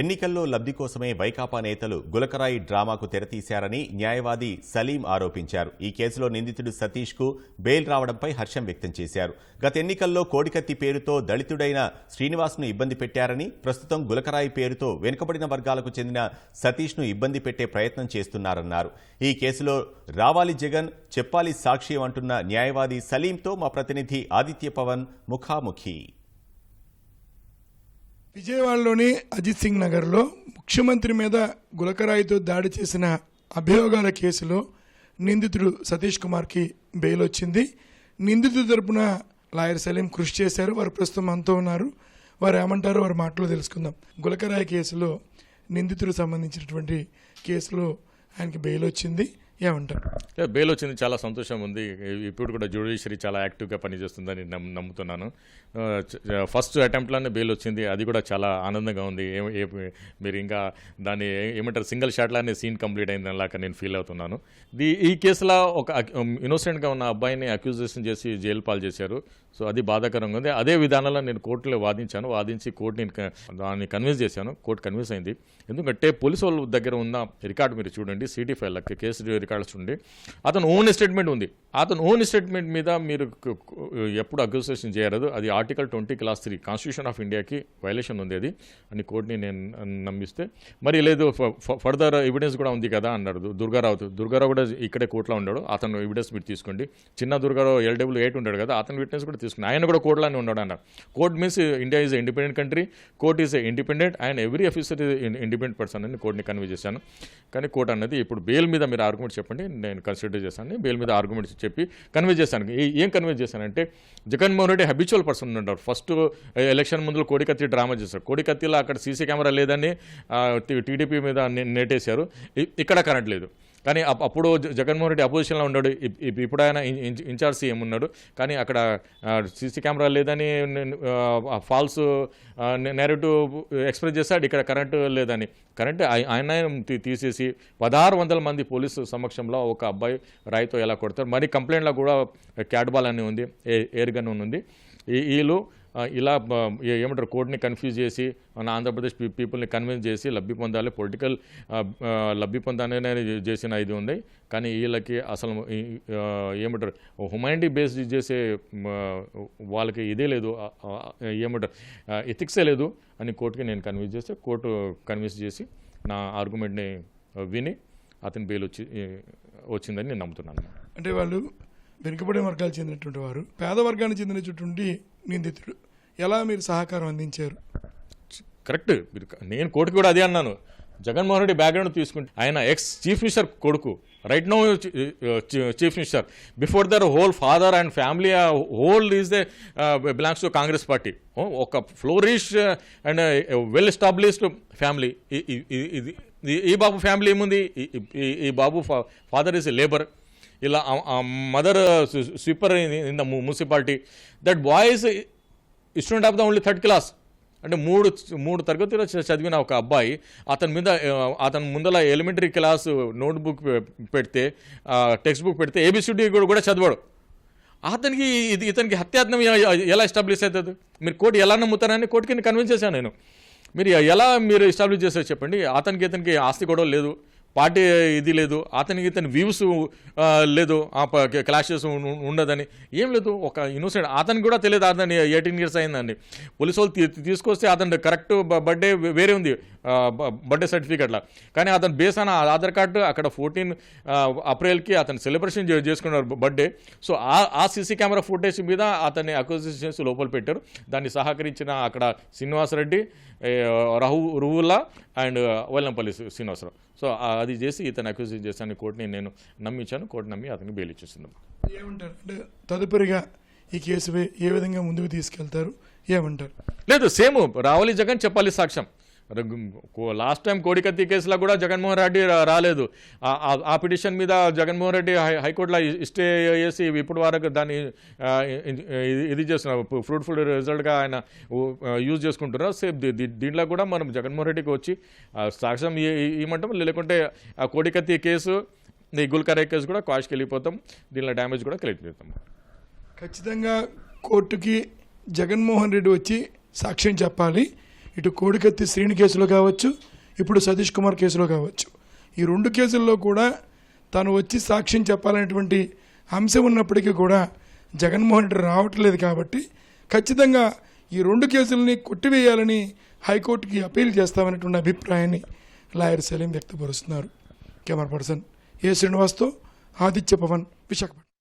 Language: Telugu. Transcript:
ఎన్నికల్లో లబ్ధి కోసమే వైకాపా నేతలు గులకరాయి డ్రామాకు తెరతీశారని న్యాయవాది సలీం ఆరోపించారు. ఈ కేసులో నిందితుడు సతీష్కు బెయిల్ రావడంపై హర్షం వ్యక్తం చేశారు. గత ఎన్నికల్లో కోడికత్తి పేరుతో దళితుడైన శ్రీనివాస్ను ఇబ్బంది పెట్టారని ప్రస్తుతం గులకరాయి పేరుతో వెనుకబడిన వర్గాలకు చెందిన సతీష్ను ఇబ్బంది పెట్టే ప్రయత్నం చేస్తున్నారన్నారు. ఈ కేసులో రావాలి జగన్ చెప్పాలి సాక్షి అంటున్న న్యాయవాది సలీంతో మా ప్రతినిధి ఆదిత్య పవన్ ముఖాముఖి. విజయవాడలోని అజిత్ సింగ్ నగర్లో ముఖ్యమంత్రి మీద గులకరాయితో దాడి చేసిన అభియోగాల కేసులో నిందితుడు సతీష్ కుమార్కి బెయిల్ వచ్చింది. నిందితుడి తరపున లాయర్ సలీం కృషి చేశారు. వారు ప్రస్తుతం అంతా ఉన్నారు. వారు ఏమంటారో వారి మాటలో తెలుసుకుందాం. గులకరాయి కేసులో నిందితుడు సంబంధించినటువంటి కేసులో ఆయనకి బెయిల్ వచ్చింది. ఏమంటారు బెయిల్ వచ్చింది చాలా సంతోషం ఉంది. ఇప్పుడు కూడా జ్యుడిషియరీ చాలా యాక్టివ్గా పనిచేస్తుందని నమ్ము నమ్ముతున్నాను. ఫస్ట్ అటెంప్ట్లోనే బెయిల్ వచ్చింది. అది కూడా చాలా ఆనందంగా ఉంది. ఏ మీరు ఇంకా దాన్ని ఏమంటారు సింగిల్ షాట్లానే సీన్ కంప్లీట్ అయింది అలాగా నేను ఫీల్ అవుతున్నాను. ది ఈ కేసులో ఒక ఇన్నోసెంట్గా ఉన్న అబ్బాయిని అక్యూజేషన్ చేసి జైలు పాలు చేశారు సో అది బాధాకరంగా ఉంది. అదే విధానంలో నేను కోర్టులో వాదించాను. వాదించి కోర్టుని నేను దాన్ని కన్విన్స్ చేశాను. కోర్టు కన్విన్స్ అయింది. ఎందుకంటే పోలీసు వాళ్ళ దగ్గర ఉన్న రికార్డు మీరు చూడండి సిటీ ఫైల్ కేసు రికార్డ్స్ ఉండి అతను ఓన్ స్టేట్మెంట్ ఉంది. అతను ఓన్ స్టేట్మెంట్ మీద మీరు ఎప్పుడు అక్యూజేషన్ చేయరాదు. అది article twenty clause three constitution of ఇండియాకి వైలేషన్ ఉంది అది. అని కోర్టుని నేను నమ్మిస్తే మరి లేదు ఫర్దర్ ఎవిడెన్స్ కూడా ఉంది కదా అన్నాడు దుర్గారావు. దుర్గారావు కూడా ఇక్కడే కోర్టులో ఉన్నాడు. అతను ఎవిడెన్స్ మీరు తీసుకోండి. చిన్న దుర్గారావు ఎల్డబ్ల్యూ ఎయిట్ ఉన్నాడు కదా అతను విట్నెస్ కూడా తీసుకుని ఆయన కూడా కోర్టులోనే ఉన్నాడు అన్నారు. Court means India is independent country court is independent and every officer independent person అని కోర్టుని కన్వే చేశాను. కానీ కోర్టు అన్నది ఇప్పుడు బెయిల్ మీద మీరు ఆర్గ్యుమెంట్ చెప్పండి నేను కన్సిడర్ చేశాను బెయిల్ మీద ఆర్గ్యుమెంట్స్ చెప్పి కన్వే చేశాను ఏం కన్వే చేశానంటే జగన్మోహన్ రెడ్డి హ్యాబిచువల్ పర్సన్ ఉంటారు ఫస్ట్ ఎలక్షన్ ముందు కోడికత్తి డ్రామా చేశారు కోడికత్తిలో అక్కడ సీసీ కెమెరా లేదని టీడీపీ మీద నెట్టేశారు ఇక్కడ కరెంట్ లేదు కానీ అప్పుడు జగన్మోహన్ రెడ్డి అపోజిషన్లో ఉన్నాడు. ఇప్పుడు ఆయన ఇన్ఛార్జ్ సీఎం ఉన్నాడు. కానీ అక్కడ సీసీ కెమెరా లేదని ఫాల్స్ నేరేటివ్ ఎక్స్ప్రెస్ చేశాడు. ఇక్కడ కరెంటు లేదని. కరెంట్ ఆయన తీసేసి పదహారు వందల మంది పోలీసు సమక్షంలో ఒక అబ్బాయి రాయితో ఎలా కొడతారు మరి కంప్లైంట్లో కూడా క్యాట్ బాల్ అని ఉంది ఏ- ఎయిర్ గన్ ఉంది. ఈ- వీళ్ళు ఇలా ఏమంటారు కోర్టుని కన్ఫ్యూజ్ చేసి మన ఆంధ్రప్రదేశ్ పీపుల్ని కన్విన్స్ చేసి లబ్ధి పొందాలి. పొలిటికల్ లబ్ధి పొందాలనే చేసిన ఇది ఉంది. కానీ వీళ్ళకి అసలు ఏమంటారు హ్యుమానిటీ బేస్డ్ చేసే వాళ్ళకి ఇదే లేదు. ఏమంటారు ఎథిక్సే లేదు అని కోర్టుకి నేను కన్విన్స్ చేస్తే కోర్టు కన్విన్స్ చేసి నా ఆర్గ్యుమెంట్ని విని అతని బెయిల్ వచ్చి వచ్చిందని నేను నమ్ముతున్నాను. అంటే వాళ్ళు వెనుకబడే వర్గాలు చెందినటువంటి వారు పేద వర్గానికి చెందినటువంటి నిందితుడు ఎలా మీరు సహకారం అందించారు? కరెక్ట్. మీరు నేను కోర్టుకి కూడా అదే అన్నాను. జగన్మోహన్ రెడ్డి బ్యాక్గ్రౌండ్ తీసుకుంటే ఆయన ఎక్స్ చీఫ్ మినిస్టర్ కొడుకు. Right no chief minister. Before their whole father and family whole is the belongs to Congress party. ఒక flourish and well established family. ఇది ఈ బాబు ఫ్యామిలీ ఏముంది? ఈ- ఈ- ఈ బాబు ఫాదర్ ఈజ్ లేబర్. ఇలా mother sweeper in the municipality. That boys student of the only third class అంటే మూడు మూడు తరగతిలో చదివిన ఒక అబ్బాయి అతని మీద అతని ముందల ఎలిమెంటరీ క్లాస్ నోట్బుక్ పెడితే టెక్స్ట్ బుక్ పెడితే ఏబిసిడి కూడా కూడా అతనికి ఇది ఇతనికి హత్యాత్నం ఎలా ఎస్టాబ్లిష్ అవుతుంది మీరు కోర్టు ఎలా నమ్ముతారని కోర్టుకి కింద కన్విన్స్ చేశాను నేను. మీరు ఎలా మీరు ఎస్టాబ్లిష్ చేశారు చెప్పండి. అతనికి ఇతనికి ఆస్తి గొడవ లేదు. పార్టీ ఇది లేదు అతనికి ఇతని వ్యూస్ లేదు ఆ క్లాషెస్ ఉండదని ఏం లేదు. ఒక ఇన్నోసెంట్ అతనికి కూడా తెలియదు అతని ఎయిటీన్ ఇయర్స్ అయిందండి పోలీసు వాళ్ళు తీసుకొస్తే అతను కరెక్ట్ బర్త్డే వేరే ఉంది బర్త్డే సర్టిఫికెట్లా కానీ అతను బేస్ అన్న ఆధార్ కార్డు అక్కడ ఫోర్టీన్ అప్రిల్కి అతను సెలబ్రేషన్ చేసుకున్నారు బర్త్డే సో ఆ ఆ సీసీ కెమెరా ఫుటేజ్ మీద అతన్ని అక్యూజేషన్ చేసి లోపల పెట్టారు. దాన్ని సహకరించిన అక్కడ శ్రీనివాసరెడ్డి రహు రువుల్లా అండ్ వెల్లంపల్లి శ్రీనివాసరావు. సో అది చేసి ఇతను అక్యూజేషన్ చేశాను. కోర్టుని నేను నమ్మించాను. కోర్టు నమ్మి అతనికి బెయిల్ ఇచ్చేసింది ఏమంటారు? అంటే తదుపరిగా ఈ కేసు ఏ విధంగా ముందుకు తీసుకెళ్తారు? ఏమంటారు? లేదు సేమ్ రావాలి జగన్ చెప్పాలి సాక్ష్యం. లాస్ట్ టైం కోడికత్తి కేసులో కూడా జగన్మోహన్ రెడ్డి రాలేదు. ఆ- పిటిషన్ మీద జగన్మోహన్ రెడ్డి హై- హైకోర్టులో స్టే చేసి ఇప్పుడు వరకు దాన్ని ఇది- ఇది చేస్తున్నారు. ఫ్రూట్ఫుల్ రిజల్ట్గా ఆయన యూజ్ చేసుకుంటున్నారు. సేఫ్ దీ- దీంట్లో కూడా మనం జగన్మోహన్ రెడ్డికి వచ్చి ఆ, సాక్ష్యం ఇవ్వమంటాం లేకుంటే ఆ కోడికత్తి కేసు ఈ గుల్కరే కేసు కూడా కాష్కి వెళ్ళిపోతాం. దీనిలో డ్యామేజ్ కూడా క్లియర్ చేస్తాం. ఖచ్చితంగా కోర్టుకి జగన్మోహన్ రెడ్డి వచ్చి సాక్ష్యం చెప్పాలి. ఇటు కోడికత్తి శ్రీని కేసులో కావచ్చు ఇప్పుడు సతీష్ కుమార్ కేసులో కావచ్చు. ఈ రెండు కేసుల్లో కూడా తాను వచ్చి సాక్ష్యం చెప్పాలనేటువంటి అంశం ఉన్నప్పటికీ కూడా జగన్మోహన్ రెడ్డి రావట్లేదు కాబట్టి ఖచ్చితంగా ఈ రెండు కేసుల్ని కొట్టివేయాలని హైకోర్టుకి అపీల్ చేస్తామనేటువంటి అభిప్రాయాన్ని లాయర్ సలీం వ్యక్తపరుస్తున్నారు. కెమెరా పర్సన్ ఏ శ్రీనివాస్తో ఆదిత్య పవన్ విశాఖపట్నం.